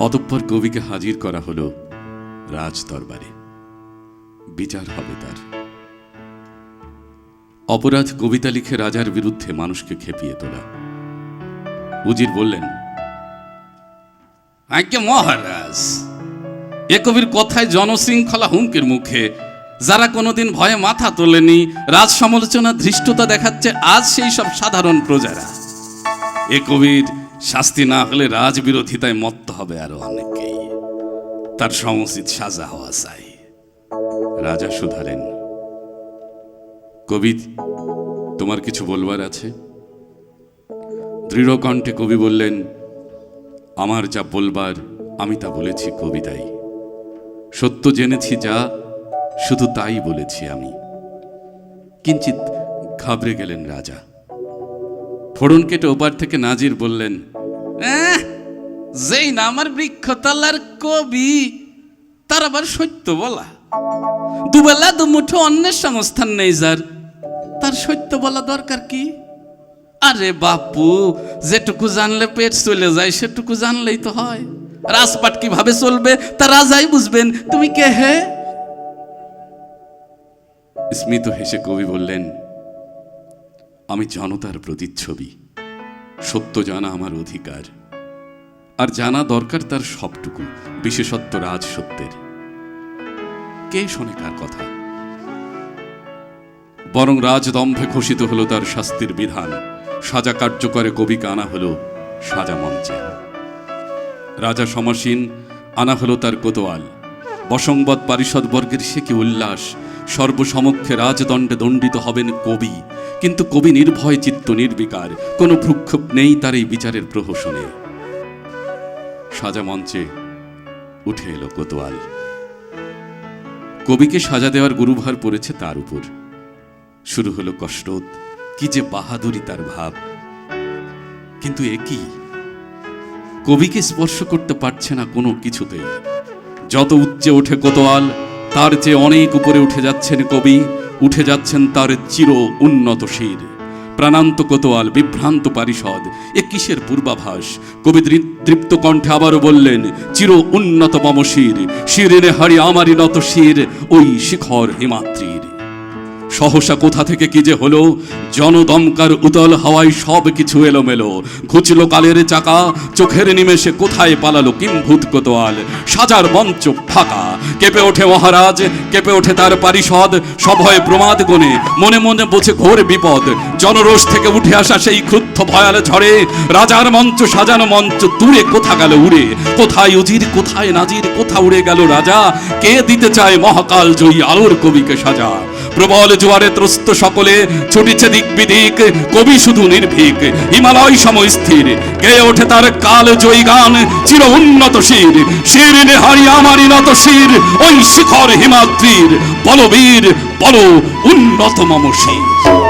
অতঃপর কবিকে হাজির করা হলো রাজ দরবারে বিচার হবে তার। অপরাধ কবিতা লিখে রাজার বিরুদ্ধে মানুষকে খেপিয়ে তোলা। উজির বললেন মহারাজ, এ কবির কথায় জনশৃঙ্খলা হুমকির মুখে যারা কোনোদিন ভয়ে মাথা তোলেনি রাজ সমালোচনা ধৃষ্টতা দেখাচ্ছে আজ সেই সব সাধারণ প্রজারা। এ কবির শাস্তি না হলে রাজবিরোধিতায় মত্ত হবে আরও অনেকেই। তার সমুচিত সাজা হওয়া চাই। রাজা শুধালেন কবি, তোমার কিছু বলবার আছে? দৃঢ় কণ্ঠে কবি বললেন, আমার যা বলবার, আমি তা বলেছি কবিতাই। সত্য জেনেছি যা, শুধু তাই বলেছি আমি। কিঞ্চিত ঘাবড়ে গেলেন রাজা। ফোড়ন কেটে ওপার থেকে নাজির বললেন "এহ, যেই না আমার বৃক্ষতলার কবি তার আবার সত্য বলা। দুবেলা দুমুঠো অন্যের সংস্থান নেই যার তার সত্য বলা দরকার কি? আরে বাপু যেটুকু জানলে পেট চলে যায় সেটুকু জানলেই তো হয়। রাজপাট কীভাবে চলবে তা রাজাই বুঝবেন। তুমি কে হে? স্মিত হেসে কবি বললেন আমি জনতার প্রতিচ্ছবি। সত্য জানা আমার অধিকার। আর জানা দরকার তার সবটুকু, বিশেষত্ব রাজ সত্যের। কে শোনে কার কথা? বরং রাজদম্ভে ঘোষিত হলো তার শাস্তির বিধান। সাজা কার্যকরে কবিকে আনা হলো সাজা মঞ্চে। রাজা সমাসীন, আনা হলো তার কোতোয়াল। বসংবদ পারিষদ বর্গের সে কি উল্লাস সর্বসমক্ষে রাজদণ্ডে দণ্ডিত হবেন কবি। কিন্তু কবি নির্ভয়, চিত্ত নির্বিকার, কোনো ভ্রুক্ষেপ নেই তার এই বিচারের প্রহসনে। সাজা মঞ্চে উঠে এলো কোতোয়াল। কবিকে সাজা দেওয়ার গুরুভার পড়েছে তার উপর। শুরু হলো কষ্টত কি যে বাহাদুরি তার ভাব। কিন্তু এ কি? কবিকে স্পর্শ করতে পারছে না কোনো কিছুতেই। যত উচ্চে ওঠে কোতোয়াল তার যে অনেক উপরে উঠে যাচ্ছেন কবি, উঠে যাচ্ছেন তার চির উন্নত শির। প্রাণান্ত কোতোয়াল, বিভ্রান্ত পারিষদ, এ কিসের পূর্বাভাস? কবি তৃপ্ত কণ্ঠে আবারও বললেন, চির উন্নত মম শির শির এনে হারি আমারই নত শির, ওই শিখর হিমাত্রীর সহসা কোথা থেকে কি যে হলো, জনদমকার উতল হাওয়ায় সব কিছু এলোমেলো। ঘুচলো কালের চাকা, চোখের নিমেষে কোথায় পালালো কিম্ভূত কোতোয়াল। সাজার মঞ্চ ফাঁকা, কেঁপে ওঠে মহারাজ, কেঁপে ওঠে তার পারিষদ সভয় প্রমাদ গণে মনে মনে বোঝে ঘোর বিপদ, জনরোষ থেকে উঠে আসা সেই ক্রুদ্ধ ভয়াল ঝড়ে। রাজার মঞ্চ, সাজানো মঞ্চ, দূরে কোথা গেল উড়ে? কোথায় উজির, কোথায় নাজির, কোথা উড়ে গেল রাজা? কে দিতে চায় মহাকাল জয়ী আলোর কবিকে সাজা? প্রবল জোয়ারে ত্রস্ত সকলে, ছুটিছে দিক বিদিক কবি শুধু নির্ভীক। হিমালয় সময় স্থির, গেয়ে ওঠে তার কাল জয়ী গান, চির উন্নত শির। শির নেহারি আমারি নত শির, ওই শিখর হিমাদ্রির। বলবীর, বল উন্নত মম শির।